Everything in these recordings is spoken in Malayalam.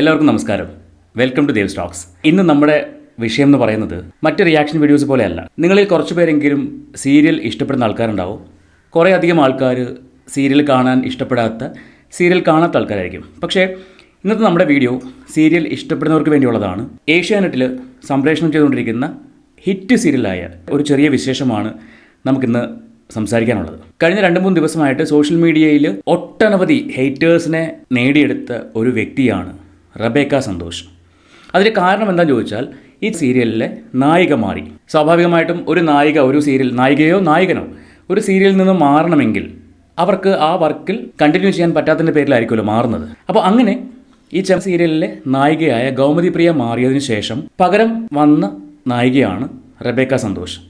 എല്ലാവർക്കും നമസ്കാരം. വെൽക്കം ടു ദേവ് സ്റ്റോക്സ് ഇന്ന് നമ്മുടെ വിഷയം എന്ന് പറയുന്നത് മറ്റ് റിയാക്ഷൻ വീഡിയോസ് പോലെയല്ല. നിങ്ങളിൽ കുറച്ച് പേരെങ്കിലും സീരിയൽ ഇഷ്ടപ്പെടുന്ന ആൾക്കാരുണ്ടാവും. കുറേ അധികം ആൾക്കാർ സീരിയൽ കാണാൻ ഇഷ്ടപ്പെടാത്ത സീരിയൽ കാണാത്ത ആൾക്കാരായിരിക്കും. പക്ഷേ ഇന്നത്തെ നമ്മുടെ വീഡിയോ സീരിയൽ ഇഷ്ടപ്പെടുന്നവർക്ക് വേണ്ടിയുള്ളതാണ്. ഏഷ്യാനെറ്റിൽ സംപ്രേഷണം ചെയ്തുകൊണ്ടിരിക്കുന്ന ഹിറ്റ് സീരിയലായ ഒരു ചെറിയ വിശേഷമാണ് നമുക്കിന്ന് സംസാരിക്കാനുള്ളത്. കഴിഞ്ഞ രണ്ട് മൂന്ന് ദിവസമായിട്ട് സോഷ്യൽ മീഡിയയിൽ ഒട്ടനവധി ഹേറ്റേഴ്സിനെ നേടിയെടുത്ത ഒരു വ്യക്തിയാണ് റബേക്ക സന്തോഷ്. അതിന് കാരണം എന്താണെന്ന് ചോദിച്ചാൽ ഈ സീരിയലിലെ നായിക മാറി. സ്വാഭാവികമായിട്ടും ഒരു നായിക ഒരു സീരിയൽ നായികയോ നായകനോ ഒരു സീരിയലിൽ നിന്ന് മാറണമെങ്കിൽ അവർക്ക് ആ വർക്കിൽ കണ്ടിന്യൂ ചെയ്യാൻ പറ്റാത്തതിന്റെ പേരിലായിരിക്കുമല്ലോ മാറുന്നത്. അപ്പോൾ അങ്ങനെ ഈ ചെം സീരിയലിലെ നായികയായ ഗൗമതി പ്രിയ മാറിയതിന് ശേഷം പകരം വന്ന നായികയാണ് റബേക്ക സന്തോഷ്.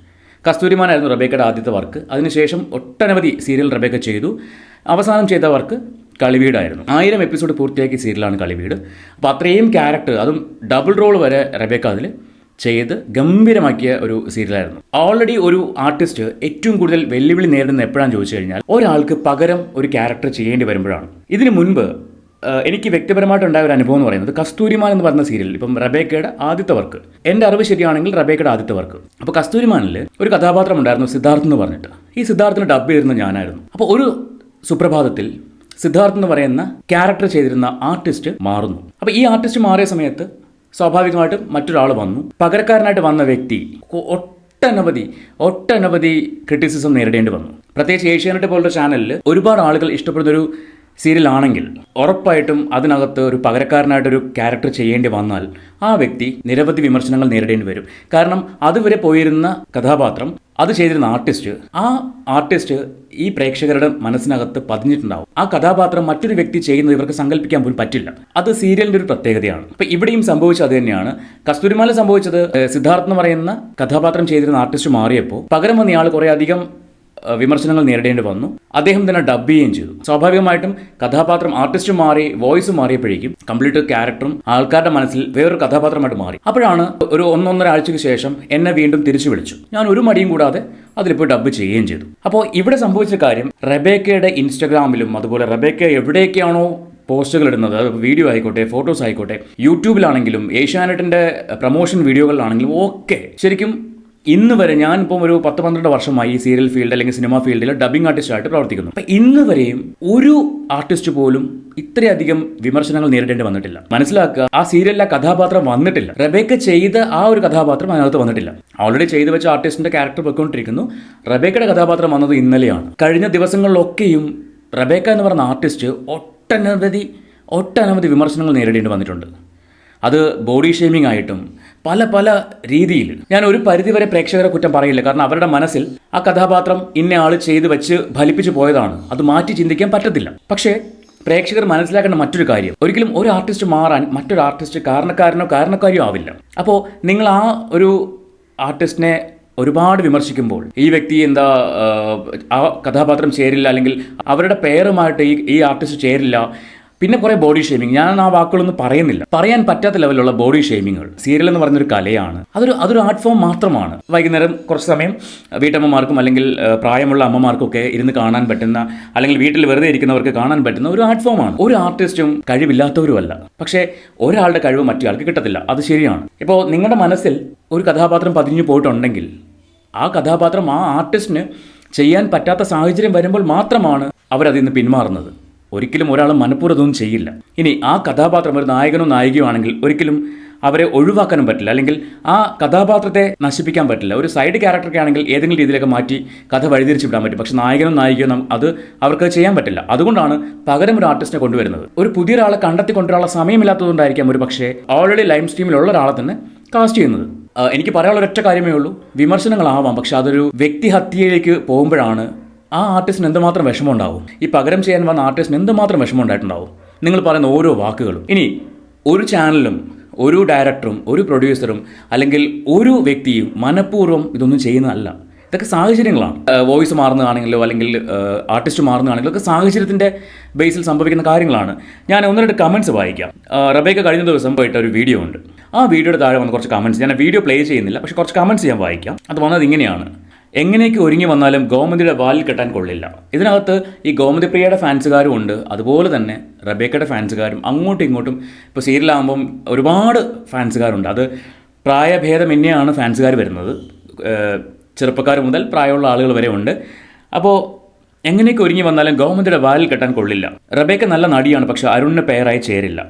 കസ്തൂരിമാനായിരുന്നു റബേക്കയുടെ ആദ്യത്തെ വർക്ക്. അതിനുശേഷം ഒട്ടനവധി സീരിയൽ റബേക്ക ചെയ്തു. അവസാനം ചെയ്ത വർക്ക് കളിവീടായിരുന്നു. ആയിരം എപ്പിസോഡ് പൂർത്തിയാക്കിയ സീരിയലാണ് കളിവീട്. അപ്പോൾ അത്രയും ക്യാരക്ടർ അതും ഡബിൾ റോൾ വരെ റബേക്ക അതിൽ ചെയ്ത് ഗംഭീരമാക്കിയ ഒരു സീരിയലായിരുന്നു ഓൾറെഡി ഒരു ആർട്ടിസ്റ്റ് ഏറ്റവും കൂടുതൽ വെല്ലുവിളി നേരിടുന്ന എപ്പോഴാണെന്ന് ചോദിച്ചു കഴിഞ്ഞാൽ ഒരാൾക്ക് പകരം ഒരു ക്യാരക്ടർ ചെയ്യേണ്ടി വരുമ്പോഴാണ്. ഇതിനു മുൻപ് എനിക്ക് എനിക്ക് വ്യക്തിപരമായിട്ടുണ്ടായ ഒരു അനുഭവം എന്ന് പറയുന്നത് കസ്തൂരിമാൻ എന്ന് പറഞ്ഞ സീരിയൽ ഇപ്പം റബേക്കയുടെ ആദ്യത്തെ വർക്ക് എന്റെ അറിവ് ശരിയാണെങ്കിൽ റബേക്കയുടെ ആദ്യത്തെ വർക്ക് അപ്പോൾ കസ്തൂരിമാനിൽ ഒരു കഥാപാത്രം ഉണ്ടായിരുന്നു സിദ്ധാർത്ഥ് എന്ന് പറഞ്ഞിട്ട്. ഈ സിദ്ധാർത്ഥിന് ഡബ് ചെയ്തിരുന്ന ഞാനായിരുന്നു. അപ്പോൾ ഒരു സുപ്രഭാതത്തിൽ സിദ്ധാർത്ഥ് എന്ന് പറയുന്ന ക്യാരക്ടർ ചെയ്തിരുന്ന ആർട്ടിസ്റ്റ് മാറുന്നു. അപ്പോൾ ഈ ആർട്ടിസ്റ്റ് മാറിയ സമയത്ത് സ്വാഭാവികമായിട്ടും മറ്റൊരാൾ വന്നു. പകരക്കാരനായിട്ട് വന്ന വ്യക്തി ഒട്ടനവധി ഒട്ടനവധി ക്രിറ്റിസിസം നേരിടേണ്ടി വന്നു. പ്രത്യേകിച്ച് ഏഷ്യാനെറ്റ് പോലുള്ള ചാനലിൽ ഒരുപാട് ആളുകൾ ഇഷ്ടപ്പെടുന്ന ഒരു സീരിയൽ ആണെങ്കിൽ ഉറപ്പായിട്ടും അതിനകത്ത് ഒരു പകരക്കാരനായിട്ടൊരു ക്യാരക്ടർ ചെയ്യേണ്ടി വന്നാൽ ആ വ്യക്തി നിരവധി വിമർശനങ്ങൾ നേരിടേണ്ടി വരും. കാരണം അതുവരെ പോയിരുന്ന കഥാപാത്രം അത് ചെയ്തിരുന്ന ആർട്ടിസ്റ്റ് ആ ആർട്ടിസ്റ്റ് ഈ പ്രേക്ഷകരുടെ മനസ്സിനകത്ത് പതിഞ്ഞിട്ടുണ്ടാവും. ആ കഥാപാത്രം മറ്റൊരു വ്യക്തി ചെയ്യുന്നത് ഇവർക്ക് സങ്കല്പിക്കാൻ പോലും പറ്റില്ല. അത് സീരിയലിന്റെ ഒരു പ്രത്യേകതയാണ്. അപ്പൊ ഇവിടെയും സംഭവിച്ചത് അത് തന്നെയാണ്. കസ്തൂരിമാല സംഭവിച്ചത് സിദ്ധാർത്ഥ് എന്ന് പറയുന്ന കഥാപാത്രം ചെയ്തിരുന്ന ആർട്ടിസ്റ്റ് മാറിയപ്പോൾ പകരം വന്ന ആൾ കുറെ അധികം വിമർശനങ്ങൾ നേരിടേണ്ടി വന്നു. അദ്ദേഹം തന്നെ ഡബ് ചെയ്യുകയും ചെയ്തു. സ്വാഭാവികമായിട്ടും കഥാപാത്രം ആർട്ടിസ്റ്റ് മാറി വോയിസ് മാറിയപ്പോഴേക്കും കംപ്ലീറ്റ് ക്യാരക്ടറും ആൾക്കാരുടെ മനസ്സിൽ വേറൊരു കഥാപാത്രമായിട്ട് മാറി. അപ്പോഴാണ് ഒരു ഒന്നൊന്നര ആഴ്ചയ്ക്ക് ശേഷം എന്നെ വീണ്ടും തിരിച്ചു വിളിച്ചു. ഞാൻ ഒരു മടിയും കൂടാതെ അതിലിപ്പോൾ ഡബ് ചെയ്യുകയും ചെയ്തു. അപ്പോൾ ഇവിടെ സംഭവിച്ച കാര്യം റബേക്കയുടെ ഇൻസ്റ്റഗ്രാമിലും അതുപോലെ റബേക്ക എവിടെയൊക്കെയാണോ പോസ്റ്റുകൾ ഇടുന്നത് വീഡിയോ ആയിക്കോട്ടെ ഫോട്ടോസ് ആയിക്കോട്ടെ യൂട്യൂബിലാണെങ്കിലും ഏഷ്യാനെറ്റിന്റെ പ്രൊമോഷൻ വീഡിയോകളിലാണെങ്കിലും ഒക്കെ ശരിക്കും ഇന്ന് വരെ ഞാൻ ഇപ്പം ഒരു പത്ത് പന്ത്രണ്ട് വർഷമായി ഈ സീരിയൽ ഫീൽഡ് അല്ലെങ്കിൽ സിനിമ ഫീൽഡിൽ ഡബിംഗ് ആർട്ടിസ്റ്റായിട്ട് പ്രവർത്തിക്കുന്നു. അപ്പം ഇന്ന് വരെയും ഒരു ആർട്ടിസ്റ്റ് പോലും ഇത്രയധികം വിമർശനങ്ങൾ നേരിടേണ്ടി വന്നിട്ടില്ല. മനസ്സിലാക്കുക ആ സീരിയലിലെ കഥാപാത്രം വന്നിട്ടില്ല. റബേക്ക ചെയ്ത ആ ഒരു കഥാപാത്രം അതിനകത്ത് വന്നിട്ടില്ല. ഓൾറെഡി ചെയ്തു വെച്ച ആർട്ടിസ്റ്റിന്റെ ക്യാരക്ടർ പൊയ്ക്കൊണ്ടിരിക്കുന്നു. റബേക്കയുടെ കഥാപാത്രം വന്നത് ഇന്നലെയാണ്. കഴിഞ്ഞ ദിവസങ്ങളിലൊക്കെയും റബേക്ക എന്ന് പറയുന്ന ആർട്ടിസ്റ്റ് ഒട്ടനവധി ഒട്ടനവധി വിമർശനങ്ങൾ നേരിടേണ്ടി വന്നിട്ടുണ്ട്. അത് ബോഡി ഷേമിംഗ് ആയിട്ടും പല പല രീതിയിൽ ഞാൻ ഒരു പരിധിവരെ പ്രേക്ഷകരെ കുറ്റം പറയില്ല. കാരണം അവരുടെ മനസ്സിൽ ആ കഥാപാത്രം ഇന്ന ആൾ ചെയ്തു വെച്ച് ഫലിപ്പിച്ചു പോയതാണ്. അത് മാറ്റി ചിന്തിക്കാൻ പറ്റത്തില്ല. പക്ഷേ പ്രേക്ഷകർ മനസ്സിലാക്കേണ്ട മറ്റൊരു കാര്യം. ഒരിക്കലും ഒരു ആർട്ടിസ്റ്റ് മാറാൻ മറ്റൊരു ആർട്ടിസ്റ്റ് കാരണക്കാരനോ കാരണക്കാരിയോ ആവില്ല. അപ്പോൾ നിങ്ങൾ ആ ഒരു ആർട്ടിസ്റ്റിനെ ഒരുപാട് വിമർശിക്കുമ്പോൾ ഈ വ്യക്തി എന്താ ആ കഥാപാത്രം ചേരില്ല അല്ലെങ്കിൽ അവരുടെ പേരുമായിട്ട് ഈ ഈ ആർട്ടിസ്റ്റ് ചേരില്ല പിന്നെ കുറെ ബോഡി ഷേമിങ് ഞാൻ ആ വാക്കുകളൊന്നും പറയുന്നില്ല. പറയാൻ പറ്റാത്ത ലെവലിലുള്ള ബോഡി ഷേമിങ്ങുകൾ സീരിയൽ എന്ന് പറഞ്ഞൊരു കലയാണ്. അതൊരു അതൊരു ആർട്ട് ഫോം മാത്രമാണ്. വൈകുന്നേരം കുറച്ച് സമയം വീട്ടമ്മമാർക്കും അല്ലെങ്കിൽ പ്രായമുള്ള അമ്മമാർക്കൊക്കെ ഇരുന്ന് കാണാൻ പറ്റുന്ന അല്ലെങ്കിൽ വീട്ടിൽ വെറുതെ ഇരിക്കുന്നവർക്ക് കാണാൻ പറ്റുന്ന ഒരു ആർട്ട് ഫോമാണ് ഒരു ആർട്ടിസ്റ്റും കഴിവില്ലാത്തവരുമല്ല. പക്ഷേ ഒരാളുടെ കഴിവ് മറ്റേയാൾക്ക് കിട്ടത്തില്ല. അത് ശരിയാണ്. ഇപ്പോൾ നിങ്ങളുടെ മനസ്സിൽ ഒരു കഥാപാത്രം പതിഞ്ഞു പോയിട്ടുണ്ടെങ്കിൽ ആ കഥാപാത്രം ആ ആർട്ടിസ്റ്റിന് ചെയ്യാൻ പറ്റാത്ത സാഹചര്യം വരുമ്പോൾ മാത്രമാണ് അവരതിൽ നിന്ന് പിന്മാറുന്നത്. ഒരിക്കലും ഒരാൾ മനഃപൂർവതൊന്നും ചെയ്യില്ല. ഇനി ആ കഥാപാത്രം ഒരു നായകനോ നായികയോ ആണെങ്കിൽ ഒരിക്കലും അവരെ ഒഴിവാക്കാനും പറ്റില്ല. അല്ലെങ്കിൽ ആ കഥാപാത്രത്തെ നശിപ്പിക്കാൻ പറ്റില്ല. ഒരു സൈഡ് ക്യാരക്ടറൊക്കെ ആണെങ്കിൽ ഏതെങ്കിലും രീതിയിലൊക്കെ മാറ്റി കഥ വഴിതിരിച്ച് വിടാൻ പറ്റും. പക്ഷെ നായകനോ നായികയോ അത് അവർക്ക് ചെയ്യാൻ പറ്റില്ല. അതുകൊണ്ടാണ് പകരം ഒരു ആർട്ടിസ്റ്റിനെ കൊണ്ടുവരുന്നത്. ഒരു പുതിയ പുതിയൊരാളെ കണ്ടെത്തി കൊണ്ടുവരാനുള്ള സമയമില്ലാത്തതുകൊണ്ടായിരിക്കാം ഒരു പക്ഷേ ഓൾറെഡി ലൈം സ്ട്രീമിലുള്ള ഒരാളെ തന്നെ കാസ്റ്റ് ചെയ്യുന്നത്. എനിക്ക് പറയാനുള്ള ഒരൊറ്റ കാര്യമേ ഉള്ളൂ. വിമർശനങ്ങളാവാം. പക്ഷെ അതൊരു വ്യക്തിഹത്യയിലേക്ക് പോകുമ്പോഴാണ് ആ ആർട്ടിസ്റ്റിന് എന്തുമാത്രം വിഷമം ഉണ്ടാവും ഈ പകരം ചെയ്യാൻ വന്ന ആർട്ടിസ്റ്റിന് എന്തുമാത്രം വിഷമം ഉണ്ടായിട്ടുണ്ടാവും നിങ്ങൾ പറയുന്ന ഓരോ വാക്കുകളും. ഇനി ഒരു ചാനലും ഒരു ഡയറക്ടറും ഒരു പ്രൊഡ്യൂസറും അല്ലെങ്കിൽ ഒരു വ്യക്തിയും മനഃപൂർവം ഇതൊന്നും ചെയ്യുന്നതല്ല. ഇതൊക്കെ സാഹചര്യങ്ങളാണ്. വോയിസ് മാറുന്നതാണെങ്കിലോ അല്ലെങ്കിൽ ആർട്ടിസ്റ്റ് മാറുന്നതാണെങ്കിലോ ഒക്കെ സാഹചര്യത്തിന്റെ ബേസിൽ സംഭവിക്കുന്ന കാര്യങ്ങളാണ്. ഞാൻ ഒന്ന് രണ്ട് കമന്റ്സ് വായിക്കാം. റബേക്ക് കഴിഞ്ഞ ദിവസം പോയിട്ട് ഒരു വീഡിയോ ഉണ്ട്. ആ വീഡിയോയുടെ താഴെ വന്ന കുറച്ച് കമന്റ്സ് ഞാൻ വീഡിയോ പ്ലേ ചെയ്യുന്നില്ല പക്ഷേ കുറച്ച് കമന്റ്സ് ഞാൻ വായിക്കാം. അത് വന്നത് ഇങ്ങനെയാണ്. എങ്ങനെയൊക്കെ ഒരുങ്ങി വന്നാലും ഗോമതിയുടെ വാലിൽ കെട്ടാൻ കൊള്ളില്ല. ഇതിനകത്ത് ഈ ഗോമതി പ്രിയയുടെ ഫാൻസുകാരും ഉണ്ട്. അതുപോലെ തന്നെ റബേക്കയുടെ ഫാൻസുകാരും അങ്ങോട്ടും ഇങ്ങോട്ടും ഇപ്പോൾ സീരിയലാകുമ്പം ഒരുപാട് ഫാൻസുകാരുണ്ട്. അത് പ്രായഭേദമന്യാണ് ഫാൻസുകാർ വരുന്നത്. ചെറുപ്പക്കാർ മുതൽ പ്രായമുള്ള ആളുകൾ വരെ ഉണ്ട്. അപ്പോൾ എങ്ങനെയൊക്കെ ഒരുങ്ങി വന്നാലും ഗോമതിയുടെ വാലിൽ കെട്ടാൻ കൊള്ളില്ല. റബേക്ക നല്ല നടിയാണ് പക്ഷേ അരുണിന് പേരായി ചേരില്ല.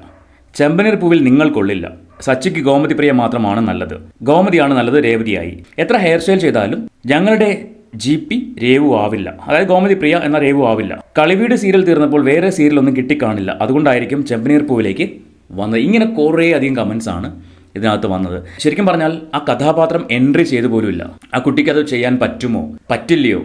ചെമ്പനീർ പൂവിൽ നിങ്ങൾ കൊള്ളില്ല. സച്ചിക്ക് ഗോമതി പ്രിയ മാത്രമാണ് നല്ലത്. ഗോമതിയാണ് നല്ലത് രേവതിയായി. എത്ര ഹെയർ സ്റ്റൈൽ ചെയ്താലും ഞങ്ങളുടെ ജി പി രേവു ആവില്ല. അതായത് ഗോമതി പ്രിയ എന്ന രേവു ആവില്ല. കളിവീട് സീരിയൽ തീർന്നപ്പോൾ വേറെ സീരിയൽ ഒന്നും കിട്ടിക്കാണില്ല. അതുകൊണ്ടായിരിക്കും ചെമ്പനീർ പൂവിലേക്ക് വന്നത്. ഇങ്ങനെ കുറേ അധികം കമൻസ് ആണ് ഇതിനകത്ത് വന്നത്. ശരിക്കും പറഞ്ഞാൽ ആ കഥാപാത്രം എൻട്രി ചെയ്തു പോലുമില്ല. ആ കുട്ടിക്ക് അത് ചെയ്യാൻ പറ്റുമോ? പറ്റില്ലയോ?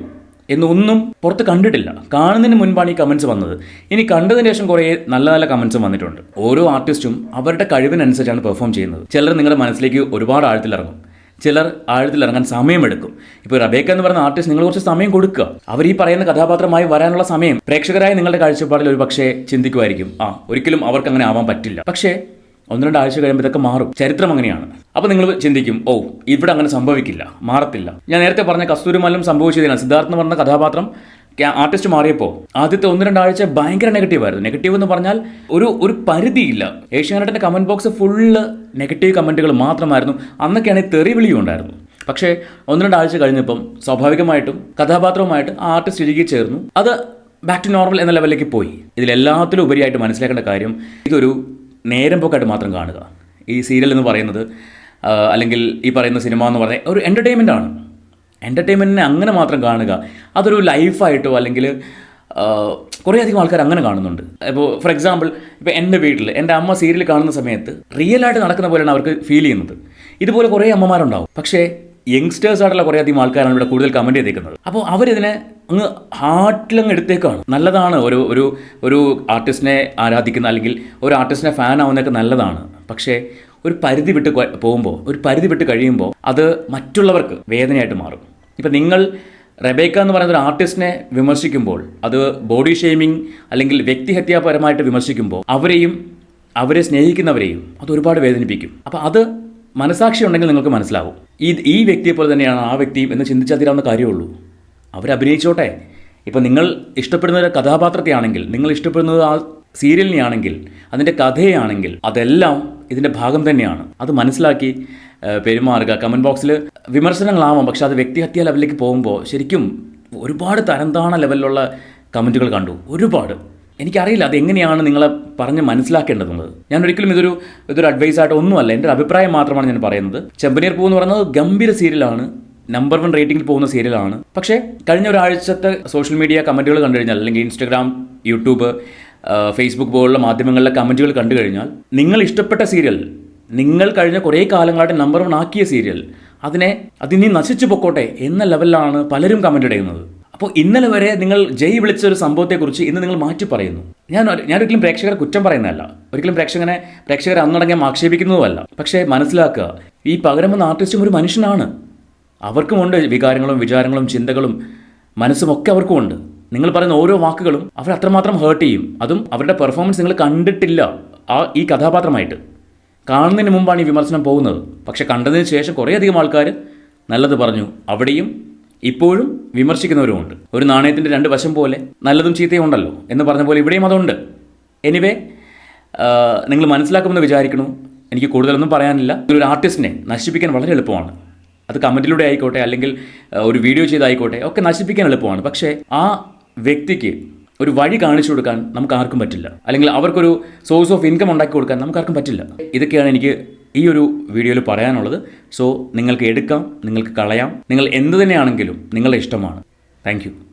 എന്നൊന്നും പുറത്ത് കണ്ടിട്ടില്ല. കാണുന്നതിന് മുൻപാണ് ഈ കമൻസ് വന്നത്. ഇനി കണ്ടതിന് ശേഷം കുറേ നല്ല നല്ല കമൻസും വന്നിട്ടുണ്ട്. ഓരോ ആർട്ടിസ്റ്റും അവരുടെ കഴിവിനനുസരിച്ചാണ് പെർഫോം ചെയ്യുന്നത്. ചിലർ നിങ്ങളുടെ മനസ്സിലേക്ക് ഒരുപാട് ആഴത്തിലിറങ്ങും. ചിലർ ആഴത്തിൽ ആഴത്തിലിറങ്ങാൻ സമയമെടുക്കും. ഇപ്പോൾ റബേക്ക എന്ന് പറയുന്ന ആർട്ടിസ്റ്റ് നിങ്ങൾ കുറച്ച് സമയം കൊടുക്കുക. അവർ ഈ പറയുന്ന കഥാപാത്രമായി വരാനുള്ള സമയം പ്രേക്ഷകരായ നിങ്ങളുടെ കാഴ്ചപ്പാടിൽ ഒരു പക്ഷേ ചിന്തിക്കുമായിരിക്കും. ആ ഒരിക്കലും അവർക്ക് അങ്ങനെ ആവാൻ പറ്റില്ല. പക്ഷേ ഒന്ന് രണ്ടാഴ്ച കഴിയുമ്പോൾ ഇതൊക്കെ മാറും. ചരിത്രം അങ്ങനെയാണ്. അപ്പോൾ നിങ്ങൾ ചിന്തിക്കും ഓ ഇവിടെ അങ്ങനെ സംഭവിക്കില്ല മാറത്തില്ല. ഞാൻ നേരത്തെ പറഞ്ഞ കസ്തൂരിമാലും സംഭവിച്ചതിനാണ് സിദ്ധാർത്ഥ് എന്ന് പറഞ്ഞ കഥാപാത്രം ആർട്ടിസ്റ്റ് മാറിയപ്പോൾ ആദ്യത്തെ ഒന്ന് രണ്ടാഴ്ച ഭയങ്കര നെഗറ്റീവ് ആയിരുന്നു. നെഗറ്റീവ് എന്ന് പറഞ്ഞാൽ ഒരു ഒരു പരിധിയില്ല. ഏഷ്യാനെറ്റിന്റെ കമന്റ് ബോക്സ് ഫുള്ള് നെഗറ്റീവ് കമന്റുകൾ മാത്രമായിരുന്നു. അന്നൊക്കെയാണ് തെറി വിളിയും ഉണ്ടായിരുന്നു പക്ഷേ ഒന്ന് രണ്ടാഴ്ച കഴിഞ്ഞപ്പം സ്വാഭാവികമായിട്ടും കഥാപാത്രവുമായിട്ട് ആർട്ടിസ്റ്റ് ഇഴുകി ചേർന്നു. അത് ബാക്ക് ടു നോർമൽ എന്ന ലെവലിലേക്ക് പോയി. ഇതിലെല്ലാത്തിലും ഉപരിയായിട്ട് മനസ്സിലാക്കേണ്ട കാര്യം ഇതൊരു നേരം പോക്കായിട്ട് മാത്രം കാണുക. ഈ സീരിയൽ എന്ന് പറയുന്നത് അല്ലെങ്കിൽ ഈ പറയുന്ന സിനിമ എന്ന് പറയുന്നത് ഒരു എന്റർടൈൻമെന്റ് ആണ്. എന്റർടൈൻമെന്റിനെ അങ്ങനെ മാത്രം കാണുക. അതൊരു ലൈഫായിട്ടോ അല്ലെങ്കിൽ കുറേയധികം ആൾക്കാർ അങ്ങനെ കാണുന്നുണ്ട്. ഇപ്പോൾ ഫോർ എക്സാമ്പിൾ ഇപ്പോൾ എന്റെ വീട്ടിൽ എന്റെ അമ്മ സീരിയൽ കാണുന്ന സമയത്ത് റിയലായിട്ട് നടക്കുന്ന പോലെയാണ് അവർക്ക് ഫീൽ ചെയ്യുന്നത്. ഇതുപോലെ കുറേ അമ്മമാരുണ്ടാവും. പക്ഷേ യങ്സ്റ്റേഴ്സ് ആയിട്ടുള്ള കുറേ അധികം ആൾക്കാരാണ് ഇവിടെ കൂടുതൽ കമന്റ് ചെയ്തേക്കുന്നത്. അപ്പോൾ അവരിതിനെ അങ്ങ് ഹാർട്ടിലങ്ങ് എടുത്തേക്കാണ്. നല്ലതാണ് ഒരു ഒരു ഒരു ആർട്ടിസ്റ്റിനെ ആരാധിക്കുന്ന അല്ലെങ്കിൽ ഒരു ആർട്ടിസ്റ്റിനെ ഫാൻ ആവുന്നതൊക്കെ നല്ലതാണ്. പക്ഷേ ഒരു പരിധി വിട്ട് പോകുമ്പോൾ ഒരു പരിധി വിട്ട് കഴിയുമ്പോൾ അത് മറ്റുള്ളവർക്ക് വേദനയായിട്ട് മാറും. ഇപ്പം നിങ്ങൾ റെബേക്ക എന്ന് പറയുന്ന ഒരു ആർട്ടിസ്റ്റിനെ വിമർശിക്കുമ്പോൾ അത് ബോഡി ഷെയ്മിങ് അല്ലെങ്കിൽ വ്യക്തിഹത്യാപരമായിട്ട് വിമർശിക്കുമ്പോൾ അവരെയും അവരെ സ്നേഹിക്കുന്നവരെയും അത് ഒരുപാട് വേദനിപ്പിക്കും. അപ്പോൾ അത് മനസാക്ഷി ഉണ്ടെങ്കിൽ നിങ്ങൾക്ക് മനസ്സിലാവും. ഈ ഈ വ്യക്തിയെ പോലെ തന്നെയാണ് ആ വ്യക്തിയും എന്ന് ചിന്തിച്ചാൽ തീരാവുന്ന കാര്യമുള്ളൂ. അവരഭിനയിച്ചോട്ടെ ഇപ്പം നിങ്ങൾ ഇഷ്ടപ്പെടുന്ന ഒരു കഥാപാത്രത്തെയാണെങ്കിൽ നിങ്ങൾ ഇഷ്ടപ്പെടുന്നത് ആ സീരിയലിനെയാണെങ്കിൽ അതിന്റെ കഥയാണെങ്കിൽ അതെല്ലാം ഇതിന്റെ ഭാഗം തന്നെയാണ്. അത് മനസ്സിലാക്കി പെരുമാറുക. കമന്റ് ബോക്സിൽ വിമർശനങ്ങളാവാം പക്ഷെ അത് വ്യക്തിഹത്യ ലെവലിലേക്ക് പോകുമ്പോൾ ശരിക്കും ഒരുപാട് തരംതാണ ലെവലിലുള്ള കമന്റുകൾ കണ്ടു. ഒരുപാട്. എനിക്കറിയില്ല അതെങ്ങനെയാണ് നിങ്ങളെ പറഞ്ഞ് മനസ്സിലാക്കേണ്ടതുള്ളത്. ഞാൻ ഒരിക്കലും ഇതൊരു ഇതൊരു അഡ്വൈസായിട്ട് ഒന്നുമല്ല. എന്റെ അഭിപ്രായം മാത്രമാണ് ഞാൻ പറയുന്നത്. ചെമ്പനീർ പൂ എന്ന് പറയുന്നത് ഗംഭീര സീരിയലാണ്. നമ്പർ വൺ റേറ്റിംഗിൽ പോകുന്ന സീരിയലാണ്. പക്ഷേ കഴിഞ്ഞ ഒരാഴ്ചത്തെ സോഷ്യൽ മീഡിയ കമന്റുകൾ കണ്ടു കഴിഞ്ഞാൽ അല്ലെങ്കിൽ ഇൻസ്റ്റഗ്രാം യൂട്യൂബ് ഫേസ്ബുക്ക് പോലുള്ള മാധ്യമങ്ങളിലെ കമന്റുകൾ കണ്ടു കഴിഞ്ഞാൽ നിങ്ങൾ ഇഷ്ടപ്പെട്ട സീരിയൽ നിങ്ങൾ കഴിഞ്ഞ കുറേ കാലങ്ങളായിട്ട് നമ്പർ വൺ ആക്കിയ സീരിയൽ അതിനെ അതിനി നശിച്ചു പൊക്കോട്ടെ എന്ന ലെവലിലാണ് പലരും കമന്റ് ഇടുന്നത്. അപ്പോൾ ഇന്നലെ വരെ നിങ്ങൾ ജയ് വിളിച്ച ഒരു സംഭവത്തെക്കുറിച്ച് ഇന്ന് നിങ്ങൾ മാറ്റി പറയുന്നു. ഞാൻ ഞാൻ ഒരിക്കലും പ്രേക്ഷകരെ കുറ്റം പറയുന്നതല്ല. ഒരിക്കലും പ്രേക്ഷകനെ പ്രേക്ഷകരെ അന്നടങ്ങാൻ ആക്ഷേപിക്കുന്നതുമല്ല. പക്ഷേ മനസ്സിലാക്കുക ഈ പകരം വന്ന ആർട്ടിസ്റ്റും ഒരു മനുഷ്യനാണ്. അവർക്കുമുണ്ട് വികാരങ്ങളും വിചാരങ്ങളും ചിന്തകളും മനസ്സുമൊക്കെ അവർക്കുമുണ്ട് നിങ്ങൾ പറയുന്ന ഓരോ വാക്കുകളും അവർ അത്രമാത്രം ഹേർട്ട് ചെയ്യും. അതും അവരുടെ പെർഫോമൻസ് നിങ്ങൾ കണ്ടിട്ടില്ല ആ ഈ കഥാപാത്രമായിട്ട്. കാണുന്നതിന് മുമ്പാണ് ഈ വിമർശനം പോകുന്നത്. പക്ഷെ കണ്ടതിന് ശേഷം കുറേയധികം ആൾക്കാർ നല്ലത് പറഞ്ഞു അവിടെയും ഇപ്പോഴും വിമർശിക്കുന്നവരുമുണ്ട്. ഒരു നാണയത്തിന്റെ രണ്ട് വശം പോലെ നല്ലതും ചീത്തയും ഉണ്ടല്ലോ എന്ന് പറഞ്ഞ പോലെ ഇവിടെയും അതുണ്ട്. എനിവേ നിങ്ങൾ മനസ്സിലാക്കുമെന്ന് വിചാരിക്കണു എനിക്ക് കൂടുതലൊന്നും പറയാനില്ല. ഒരു ആർട്ടിസ്റ്റിനെ നശിപ്പിക്കാൻ വളരെ എളുപ്പമാണ്. അത് കമന്റിലൂടെ ആയിക്കോട്ടെ അല്ലെങ്കിൽ ഒരു വീഡിയോ ചെയ്തായിക്കോട്ടെ ഒക്കെ നശിപ്പിക്കാൻ എളുപ്പമാണ്. പക്ഷേ ആ വ്യക്തിക്ക് ഒരു വഴി കാണിച്ചു കൊടുക്കാൻ നമുക്ക് ആർക്കും പറ്റില്ല. അല്ലെങ്കിൽ അവർക്കൊരു സോഴ്സ് ഓഫ് ഇൻകം ഉണ്ടാക്കി കൊടുക്കാൻ നമുക്ക് ആർക്കും പറ്റില്ല. ഇതൊക്കെയാണ് എനിക്ക് ഈ ഒരു വീഡിയോയിൽ പറയാനുള്ളത്. സോ നിങ്ങൾക്ക് എടുക്കാം നിങ്ങൾക്ക് കളയാം. നിങ്ങൾ എന്ത് തന്നെയാണെങ്കിലും നിങ്ങളുടെ ഇഷ്ടമാണ്. താങ്ക്